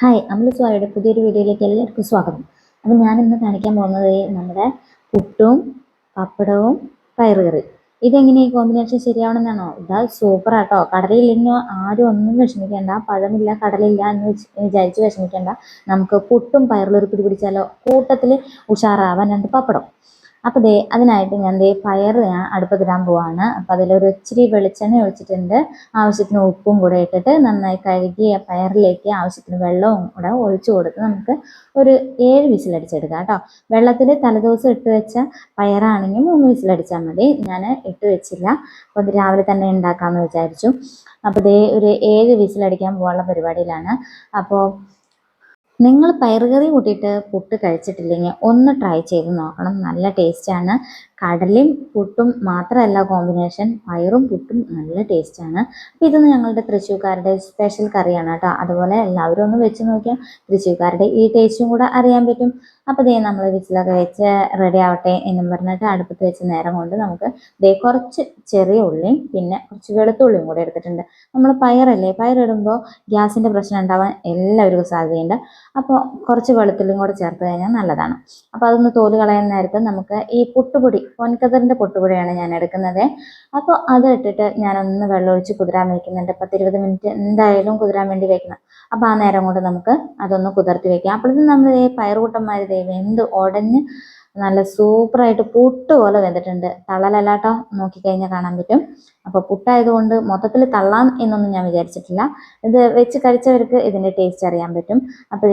Hi Amala സ്വായുടെ പുതിയൊരു വീഡിയോയിലേക്ക് എല്ലാവർക്കും സ്വാഗതം. അപ്പം ഞാനിന്ന് കാണിക്കാൻ പോകുന്നത് നമ്മുടെ പുട്ടും പപ്പടവും പയറുകറി ഇതെങ്ങനെ ഈ കോമ്പിനേഷൻ ശരിയാവണമെന്നാണോ? ഇതാ സൂപ്പറാട്ടോ കടലയില്ലെങ്കിൽ ആരും ഒന്നും വിഷമിക്കേണ്ട. പഴമില്ല കടലില്ല എന്ന് വിചാരിച്ച് വിഷമിക്കേണ്ട. നമുക്ക് പുട്ടും പയറിലൊരു പിടി പിടിച്ചാലോ? കൂട്ടത്തിൽ ഉഷാറാവാൻ രണ്ട് പപ്പടം. അപ്പോൾ ദേ അതിനായിട്ട് ഞാൻ ദേ പയർ ഞാൻ അടുപ്പത്തിടാൻ പോവാണ്. അപ്പോൾ അതിലൊരു ഇച്ചിരി വെളിച്ചെണ്ണ ഒഴിച്ചിട്ടുണ്ട്. ആവശ്യത്തിന് ഉപ്പും കൂടെ ഇട്ടിട്ട് നന്നായി കഴുകി ആ പയറിലേക്ക് ആവശ്യത്തിന് വെള്ളവും കൂടെ ഒഴിച്ചു കൊടുത്ത് നമുക്ക് ഒരു ഏഴ് വിസിലടിച്ചെടുക്കാം കേട്ടോ. വെള്ളത്തിൽ തലേദിവസം ഇട്ട് വെച്ച പയറാണെങ്കിൽ മൂന്ന് വിസിലടിച്ചാൽ മതി. ഞാൻ ഇട്ട് വെച്ചില്ല. അപ്പോൾ രാവിലെ തന്നെ ഉണ്ടാക്കാമെന്ന് വിചാരിച്ചു. അപ്പോൾ ദേ ഒരു ഏഴ് വിസിലടിക്കാൻ പോകാനുള്ള പരിപാടിയിലാണ്. അപ്പോൾ നിങ്ങൾ പയറുകറി കൂട്ടിയിട്ട് പുട്ട് കഴിച്ചിട്ടില്ലെങ്കിൽ ഒന്ന് ട്രൈ ചെയ്ത് നോക്കണം. നല്ല ടേസ്റ്റാണ് കടലയും പുട്ടും മാത്രമല്ല കോമ്പിനേഷൻ പയറും പുട്ടും നല്ല ടേസ്റ്റാണ് അപ്പോൾ ഇതൊന്ന് ഞങ്ങളുടെ തൃശ്ശൂർക്കാരുടെ സ്പെഷ്യൽ കറിയാണ് കേട്ടോ. അതുപോലെ എല്ലാവരും ഒന്ന് വെച്ച് നോക്കിയാൽ തൃശ്ശൂർക്കാരുടെ ഈ ടേസ്റ്റും കൂടെ അറിയാൻ പറ്റും. അപ്പോൾ ദേ നമ്മൾ വിസിലൊക്കെ വെച്ച് റെഡി ആവട്ടെ എന്നും പറഞ്ഞിട്ട് അടുപ്പത്ത് വെച്ച് നേരം കൊണ്ട് നമുക്ക് ദേ കുറച്ച് ചെറിയ ഉള്ളിയും പിന്നെ കുറച്ച് വെളുത്തുള്ളിയും കൂടെ എടുത്തിട്ടുണ്ട്. നമ്മൾ പയറല്ലേ? പയറിടുമ്പോൾ ഗ്യാസിന്റെ പ്രശ്നം ഉണ്ടാവാൻ എല്ലാവർക്കും സാധ്യതയുണ്ട്. അപ്പോൾ കുറച്ച് വെളുത്തുള്ളിയും കൂടെ ചേർത്ത് കഴിഞ്ഞാൽ നല്ലതാണ്. അപ്പോൾ അതൊന്ന് തോൽ കളയുന്ന നേരത്ത് നമുക്ക് ഈ പുട്ടുപൊടി പൊൻകതിറിന്റെ പൊട്ടുപുഴയാണ് ഞാൻ എടുക്കുന്നത്. അപ്പോൾ അത് ഇട്ടിട്ട് ഞാനൊന്ന് വെള്ളമൊഴിച്ച് കുതിരാൻ വയ്ക്കുന്നുണ്ട് പത്തിരുപത് മിനിറ്റ് എന്തായാലും കുതിരാൻ വേണ്ടി വെക്കണം. അപ്പോൾ ആ നേരം കൊണ്ട് നമുക്ക് അതൊന്ന് കുതിർത്തി വെക്കാം. അപ്പോഴത്തേക്കും നമ്മൾ ഈ പയറുകൂട്ടന്മാർ ദൈവം എന്ത് ഉടഞ്ഞ് നല്ല സൂപ്പറായിട്ട് പുട്ട് പോലെ വെന്തിട്ടുണ്ട് തള്ളലല്ലാട്ടോ നോക്കിക്കഴിഞ്ഞാൽ കാണാൻ പറ്റും. അപ്പോൾ പുട്ടായതുകൊണ്ട് മൊത്തത്തിൽ തള്ളാം എന്നൊന്നും ഞാൻ വിചാരിച്ചിട്ടില്ല. ഇത് വെച്ച് കഴിച്ചവർക്ക് ഇതിന്റെ ടേസ്റ്റ് അറിയാൻ പറ്റും. അപ്പോൾ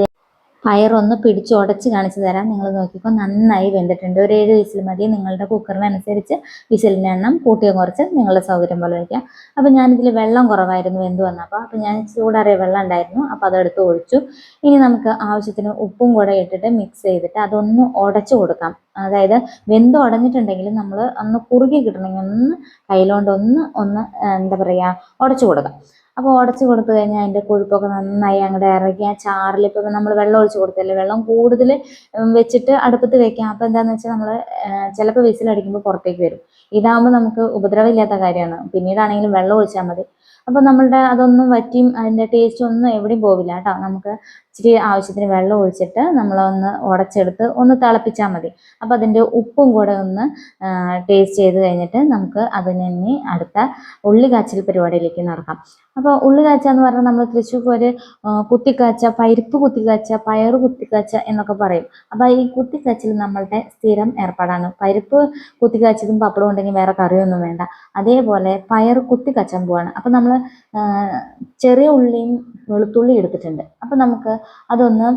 പയറൊന്ന് പിടിച്ച് ഉടച്ച് കാണിച്ചു തരാം. നിങ്ങൾ നോക്കിക്കോ നന്നായി വെന്തിട്ടുണ്ട്. ഒരു ഏഴ് വിസിൽ മതി. നിങ്ങളുടെ കുക്കറിനനുസരിച്ച് വിസിലിന്റെ എണ്ണം കൂട്ടിയും കുറച്ച് നിങ്ങളുടെ സൗകര്യം പോലെ വയ്ക്കാം. അപ്പോൾ ഞാനിതിൽ വെള്ളം കുറവായിരുന്നു വെന്ത് വന്നപ്പോൾ. അപ്പോൾ ഞാൻ ചൂടാറിയ വെള്ളം ഉണ്ടായിരുന്നു. അപ്പോൾ അതെടുത്ത് ഒഴിച്ചു. ഇനി നമുക്ക് ആവശ്യത്തിന് ഉപ്പും കൂടെ ഇട്ടിട്ട് മിക്സ് ചെയ്തിട്ട് അതൊന്ന് ഉടച്ചു കൊടുക്കാം. അതായത് വെന്ത് ഉടഞ്ഞിട്ടുണ്ടെങ്കിൽ നമ്മൾ ഒന്ന് കുറുകി കിട്ടണമെങ്കിൽ ഒന്ന് കയ്യിലോണ്ട് ഒന്ന് ഒന്ന് എന്താ പറയുക ഉടച്ചു കൊടുക്കാം. അപ്പോൾ ഉടച്ച് കൊടുത്തു കഴിഞ്ഞാൽ അതിന്റെ കൊഴുപ്പൊക്കെ നന്നായി അങ്ങോട്ട് ഇറങ്ങി. ആ ചാറിൽ ഇപ്പം നമ്മൾ വെള്ളം ഒഴിച്ച് കൊടുത്തല്ലേ? വെള്ളം കൂടുതൽ വെച്ചിട്ട് അടുപ്പത്ത് വെക്കാം. അപ്പോൾ എന്താണെന്ന് വെച്ചാൽ നമ്മൾ ചിലപ്പോൾ വിസിലടിക്കുമ്പോൾ പുറത്തേക്ക് വരും. ഇതാകുമ്പോൾ നമുക്ക് ഉപദ്രവമില്ലാത്ത കാര്യമാണ്. പിന്നീടാണെങ്കിലും വെള്ളം ഒഴിച്ചാൽ മതി. അപ്പോൾ നമ്മളുടെ അതൊന്നും വറ്റിയും അതിന്റെ ടേസ്റ്റ് ഒന്നും എവിടെയും പോവില്ല കേട്ടോ. നമുക്ക് ഇച്ചിരി ആവശ്യത്തിന് വെള്ളം ഒഴിച്ചിട്ട് നമ്മളൊന്ന് ഉടച്ചെടുത്ത് ഒന്ന് തിളപ്പിച്ചാൽ മതി. അപ്പോൾ അതിന്റെ ഉപ്പും കൂടെ ഒന്ന് ടേസ്റ്റ് ചെയ്ത് കഴിഞ്ഞിട്ട് നമുക്ക് അതിനെ അടുത്ത ഉള്ളി കാച്ചിൽ പരിപാടിയിലേക്ക് നടക്കാം. അപ്പോൾ ഉള്ളി കാച്ച എന്ന് പറഞ്ഞാൽ നമ്മൾ തൃശ്ശൂർ ഒരു കുത്തിക്കാച്ച പരിപ്പ് കുത്തിക്കാച്ച പയറ് കുത്തിക്കാച്ച എന്നൊക്കെ പറയും. അപ്പോൾ ഈ കുത്തിക്കാച്ചിൽ നമ്മളുടെ സ്ഥിരം ഏർപ്പാടാണ്. പരിപ്പ് കുത്തിക്കാച്ചതും പപ്പടം ഉണ്ടെങ്കിൽ വേറെ കറിയൊന്നും വേണ്ട. അതേപോലെ പയർ കുത്തിക്കാച്ചാൻ പോവാണ്. അപ്പോൾ നമ്മൾ ചെറിയ ഉള്ളിയും വെളുത്തുള്ളി എടുത്തിട്ടുണ്ട്. അപ്പോൾ നമുക്ക് അതൊന്ന്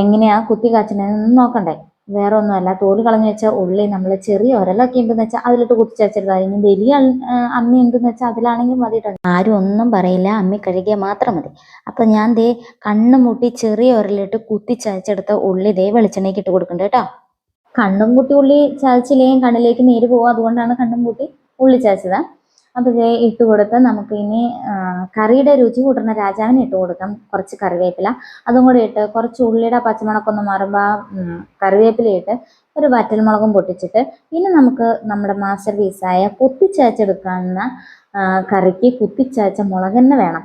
എങ്ങനെയാ കുത്തി കാച്ചുന്നതെന്ന് നോക്കണ്ടേ? വേറെ ഒന്നുമല്ല തോൽ കളഞ്ഞു വെച്ചാൽ ഉള്ളി നമ്മൾ ചെറിയ ഒരലൊക്കെ ഉണ്ടെന്ന് വെച്ചാൽ അതിലിട്ട് കുത്തിച്ചെടുത്താൽ ഇനി വലിയ അമ്മി ഉണ്ടെന്ന് വെച്ചാൽ അതിലാണെങ്കിൽ മതി ആരും ഒന്നും പറയില്ല. അമ്മി കഴുകിയാൽ മാത്രം മതി. അപ്പം ഞാൻ ദേ കണ്ണു മുട്ടി ചെറിയ ഒരലിട്ട് കുത്തി ചതച്ചെടുത്ത ഉള്ളി ദേ വെളിച്ചെണ്ണയ്ക്ക് ഇട്ട് കൊടുക്കണ്ട കേട്ടോ. കണ്ണും കൂട്ടി ഉള്ളി ചതച്ചില്ലെങ്കിൽ കണ്ണിലേക്ക് നീര് പോകും അതുകൊണ്ടാണ് കണ്ണും കൂട്ടി ഉള്ളി ചതച്ചത്. ഇതേ ഇട്ട് കൊടുത്ത് നമുക്ക് ഇനി കറിയുടെ രുചി കൂട്ടുന്ന രാജാവിന് ഇട്ട് കൊടുക്കാം. കുറച്ച് കറിവേപ്പില. അതും കൂടി ഇട്ട് കുറച്ച് ഉള്ളിയുടെ പച്ചമുളകൊന്ന് മാറുമ്പോൾ കറിവേപ്പില ഇട്ട് ഒരു വറ്റൽമുളകും പൊട്ടിച്ചിട്ട് ഇനി നമുക്ക് നമ്മുടെ മാസ്റ്റർ പീസായ കുത്തിച്ചേച്ചെടുക്കാവുന്ന കറിക്ക് കുത്തിച്ചേച്ച മുളക് തന്നെ വേണം.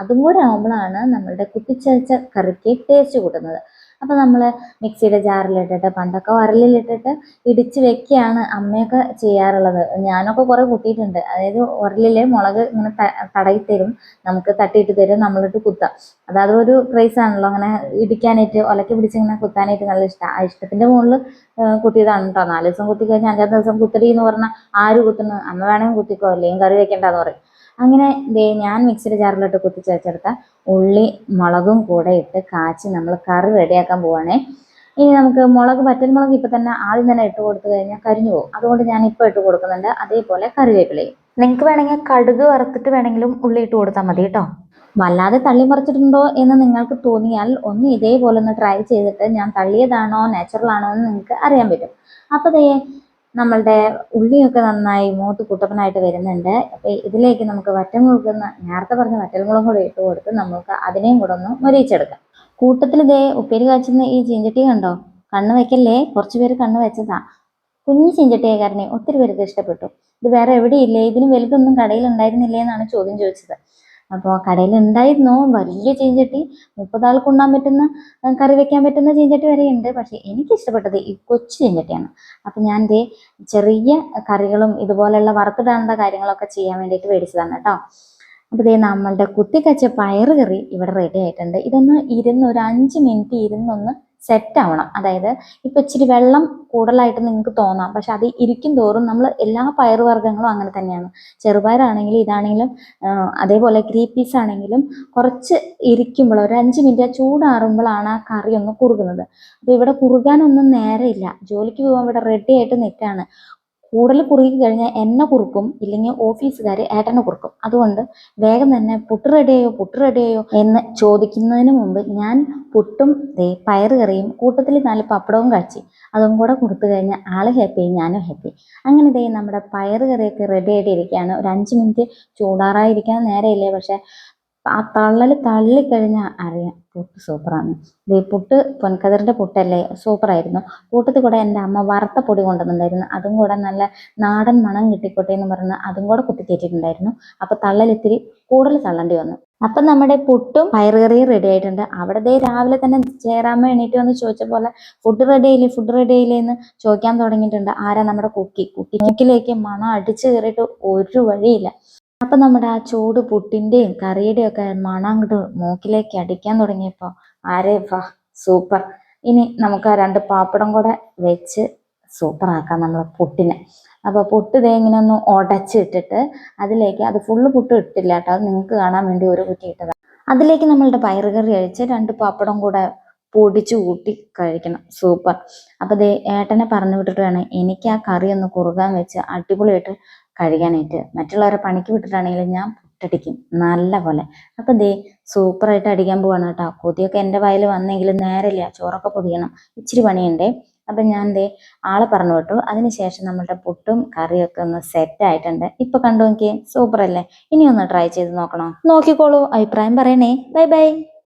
അതും കൂടെ ആകുമ്പോഴാണ് നമ്മളുടെ കുത്തിച്ചേച്ച കറിക്ക് ടേസ്റ്റ് കൂട്ടുന്നത്. അപ്പോൾ നമ്മൾ മിക്സിയുടെ ജാറിലിട്ടിട്ട് പണ്ടൊക്കെ ഉരലിലിട്ടിട്ട് ഇടിച്ച് വെക്കുകയാണ് അമ്മയൊക്കെ ചെയ്യാറുള്ളത്. ഞാനൊക്കെ കുറേ കൂട്ടിയിട്ടുണ്ട്. അതായത് ഉരലിൽ മുളക് ഇങ്ങനെ തടയി തരും നമുക്ക് തട്ടിയിട്ട് തരും നമ്മളിട്ട് കുത്താം. അത് അതൊരു ക്രൈസ് ആണല്ലോ. അങ്ങനെ ഇടിക്കാനായിട്ട് ഒലക്കി പിടിച്ച് ഇങ്ങനെ കുത്താനായിട്ട് നല്ല ഇഷ്ടമാണ് ആ ഇഷ്ടത്തിന്റെ മുകളിൽ കുത്തിയതാണ് കേട്ടോ നാല് ദിവസം കുത്തി കഴിഞ്ഞാൽ അഞ്ചാം ദിവസം കുത്തടി എന്ന് പറഞ്ഞാൽ ആര് കുത്തുന്നു? അമ്മ വേണമെങ്കിൽ കുത്തിക്കോ. അല്ലെങ്കിൽ കറി വെക്കേണ്ടെന്ന് പറയും. അങ്ങനെ ദേ ഞാൻ മിക്സിയുടെ ജാറിലോട്ട് കുത്തിച്ചേച്ചെടുത്ത ഉള്ളി മുളകും കൂടെ ഇട്ട് കാച്ചി നമ്മൾ കറി റെഡിയാക്കാൻ പോവാണേ. ഇനി നമുക്ക് മുളക് വറ്റൽമുളക് ഇപ്പം തന്നെ ആദ്യം തന്നെ ഇട്ട് കൊടുത്തു കഴിഞ്ഞാൽ കരിഞ്ഞു പോകും. അതുകൊണ്ട് ഞാൻ ഇപ്പോൾ ഇട്ട് കൊടുക്കുന്നുണ്ട്. അതേപോലെ കറിവേപ്പിലയും. നിങ്ങൾക്ക് വേണമെങ്കിൽ കടുക് വറുത്തിട്ട് വേണമെങ്കിലും ഉള്ളി ഇട്ട് കൊടുത്താൽ മതി കേട്ടോ. വല്ലാതെ തള്ളി മറിച്ചിട്ടുണ്ടോ എന്ന് നിങ്ങൾക്ക് തോന്നിയാൽ ഒന്ന് ഇതേപോലെ ഒന്ന് ട്രൈ ചെയ്തിട്ട് ഞാൻ തള്ളിയതാണോ നാച്ചുറൽ ആണോ എന്ന് നിങ്ങൾക്ക് അറിയാൻ പറ്റും. അപ്പോൾ ദേ നമ്മളുടെ ഉള്ളിയൊക്കെ നന്നായി മൂത്ത് കുട്ടപ്പനായിട്ട് വരുന്നുണ്ട്. അപ്പോൾ ഇതിലേക്ക് നമുക്ക് വറ്റൽമുളക് നേരത്തെ പറഞ്ഞ വറ്റൽമുളകും കൂടെ ഇട്ട് കൊടുത്ത് നമുക്ക് അതിനെയും കൂടെ ഒന്ന് മൊരിയിച്ചെടുക്കാം. കൂട്ടത്തിൽ ഇതേ ഉപ്പേരി കാച്ചുന്ന ഈ ചീഞ്ചട്ടി കണ്ടോ? കണ്ണ് വെക്കല്ലേ? കുറച്ച് പേര് കണ്ണ് വെച്ചതാ. കുഞ്ഞു ചീഞ്ചട്ടിയെ കാരണം ഒത്തിരി പേർക്ക് ഇഷ്ടപ്പെട്ടു. ഇത് വേറെ എവിടെയില്ലേ? ഇതിന് വലുതൊന്നും കടയിൽ ഉണ്ടായിരുന്നില്ലേ എന്നാണ് ചോദ്യം ചോദിച്ചത്. അപ്പോൾ കടയിൽ ഉണ്ടായിരുന്നു വലിയ ചീഞ്ചട്ടി. മുപ്പതാൾക്ക് ഉണ്ണാൻ പറ്റുന്ന കറി വെക്കാൻ പറ്റുന്ന ചീഞ്ചട്ടി വരെ ഉണ്ട് പക്ഷേ എനിക്ക് ഇഷ്ടപ്പെട്ടത് ഈ കൊച്ചു ചീഞ്ചട്ടിയാണ്. അപ്പം ഞാൻ ദേ ചെറിയ കറികളും ഇതുപോലെയുള്ള വറുത്തിടാനുള്ള കാര്യങ്ങളൊക്കെ ചെയ്യാൻ വേണ്ടിയിട്ട് മേടിച്ചതാണ് കേട്ടോ. അപ്പോൾ ദേ നമ്മളുടെ കുത്തിക്കച്ച പയറ് കറി ഇവിടെ റെഡി ആയിട്ടുണ്ട്. ഇതൊന്ന് ഇരുന്ന് ഒരു അഞ്ച് മിനിറ്റ് ഇരുന്നൊന്ന് സെറ്റ് ആവണം. അതായത് ഇപ്പൊ ഇച്ചിരി വെള്ളം കൂടുതലായിട്ട് നിങ്ങൾക്ക് തോന്നാം. പക്ഷെ അത് ഇരിക്കും തോറും നമ്മൾ എല്ലാ പയറുവർഗങ്ങളും അങ്ങനെ തന്നെയാണ്. ചെറുപയറാണെങ്കിലും ഇതാണെങ്കിലും അതേപോലെ ഗ്രീൻ പീസ് ആണെങ്കിലും കുറച്ച് ഇരിക്കുമ്പോൾ ഒരു അഞ്ച് മിനിറ്റ് ചൂടാറുമ്പോഴാണ് ആ കറി ഒന്ന് കുറുകുന്നത്. അപ്പോൾ ഇവിടെ കുറുകാനൊന്നും നേരമില്ല ജോലിക്ക് പോകാൻ ഇവിടെ റെഡി ആയിട്ട് നിൽക്കുകയാണ്. കൂടുതൽ കുറുകി കഴിഞ്ഞാൽ എന്നെ കുറുക്കും ഇല്ലെങ്കിൽ ഓഫീസുകാർ ഏട്ടനെ കുറുക്കും. അതുകൊണ്ട് വേഗം തന്നെ പുട്ട് റെഡിയായോ പുട്ട് റെഡിയായോ എന്ന് ചോദിക്കുന്നതിന് മുമ്പ് ഞാൻ പുട്ടും ദേ പയറ് കറിയും കൂട്ടത്തിൽ നാല് പപ്പടവും കഴിച്ചു അതും കൂടെ കൊടുത്തു കഴിഞ്ഞാൽ ആൾ ഹാപ്പി ഞാനും ഹാപ്പി അങ്ങനെ ദേ നമ്മുടെ പയറ് കറിയൊക്കെ റെഡി ആയിട്ടിരിക്കുകയാണ്. ഒരു അഞ്ച് മിനിറ്റ് ചൂടാറായിരിക്കാൻ നേരമില്ലേ പക്ഷെ ആ തള്ളൽ തള്ളിക്കഴിഞ്ഞാൽ അറിയാം പുട്ട് സൂപ്പറാണ് ദേ പുട്ട് പൊൻകതിറിന്റെ പുട്ടല്ലേ? സൂപ്പറായിരുന്നു. കൂട്ടത്തിൽ കൂടെ എന്റെ അമ്മ വറുത്ത പൊടി കൊണ്ടുവന്നിട്ടുണ്ടായിരുന്നു. അതും കൂടെ നല്ല നാടൻ മണം കിട്ടിക്കോട്ടെ എന്ന് പറഞ്ഞ് അതും കൂടെ കുത്തിക്കയറ്റിയിട്ടുണ്ടായിരുന്നു അപ്പോൾ തള്ളൽ ഇത്തിരി കൂടുതൽ തള്ളേണ്ടി വന്നു. അപ്പം നമ്മുടെ പുട്ടും പയറുകറിയും റെഡി ആയിട്ടുണ്ട്. അവിടെ ദേ രാവിലെ തന്നെ ചേരാൻ എണീറ്റ് വന്ന് ചോദിച്ച പോലെ ഫുഡ് റെഡി ആയില്ലേ? ഫുഡ് റെഡി ആയില്ലേ? എന്ന് ചോദിക്കാൻ തുടങ്ങിയിട്ടുണ്ട്. ആരാ നമ്മുടെ കുക്കി കുക്കി? കുക്കിലേക്ക് മണം അടിച്ചു കയറിയിട്ട് ഒരു വഴിയില്ല. അപ്പം നമ്മുടെ ആ ചൂട് പുട്ടിന്റെയും കറിയുടെയും ഒക്കെ മണം മൂക്കിലേക്ക് അടിക്കാൻ തുടങ്ങിയപ്പോൾ ആരേ വാ സൂപ്പർ ഇനി നമുക്ക് ആ രണ്ട് പാപ്പടം കൂടെ വെച്ച് സൂപ്പർ ആക്കാം നമ്മൾ പുട്ടിനെ. അപ്പോൾ പുട്ട് ദേ ഇങ്ങനെ ഒന്ന് ഉടച്ചിട്ടിട്ട് അതിലേക്ക് അത് ഫുള്ള് പുട്ട് ഇട്ടില്ല കേട്ടോ അത് നിങ്ങൾക്ക് കാണാൻ വേണ്ടി ഒരു കുറ്റി ഇട്ടതാണ് അതിലേക്ക് നമ്മളുടെ പയറുകറി അഴിച്ച് രണ്ട് പാപ്പടം കൂടെ പൊടിച്ചു കൂട്ടി കഴിക്കണം സൂപ്പർ അപ്പോൾ ദേ ഏട്ടനെ പറഞ്ഞു വിട്ടിട്ട് വേണം എനിക്ക് ആ കറി ഒന്ന് കുറുകാൻ വെച്ച് അടിപൊളിയായിട്ട് കഴിക്കാനായിട്ട് മറ്റുള്ളവരെ പണിക്ക് വിട്ടിട്ടാണെങ്കിലും ഞാൻ പൊട്ടടിക്കും. നല്ല പോലെ. അപ്പം ദേ സൂപ്പറായിട്ട് അടിക്കാൻ പോവാണ് കേട്ടോ. കൊതിയൊക്കെ എന്റെ വായിൽ വന്നെങ്കിലും നേരമില്ല ചോറൊക്കെ പൊതിയണം. ഇച്ചിരി പണിയുണ്ടേ. അപ്പം ഞാൻ ദേ ആളെ പറഞ്ഞു വിട്ടു. അതിനുശേഷം നമ്മളുടെ പുട്ടും കറിയൊക്കെ ഒന്ന് സെറ്റ് ആയിട്ടുണ്ട്. ഇപ്പം കണ്ടു നോക്കിയേ. സൂപ്പറല്ലേ? ഇനി ഒന്ന് ട്രൈ ചെയ്ത് നോക്കണോ? നോക്കിക്കോളൂ. അഭിപ്രായം പറയണേ. Bye bye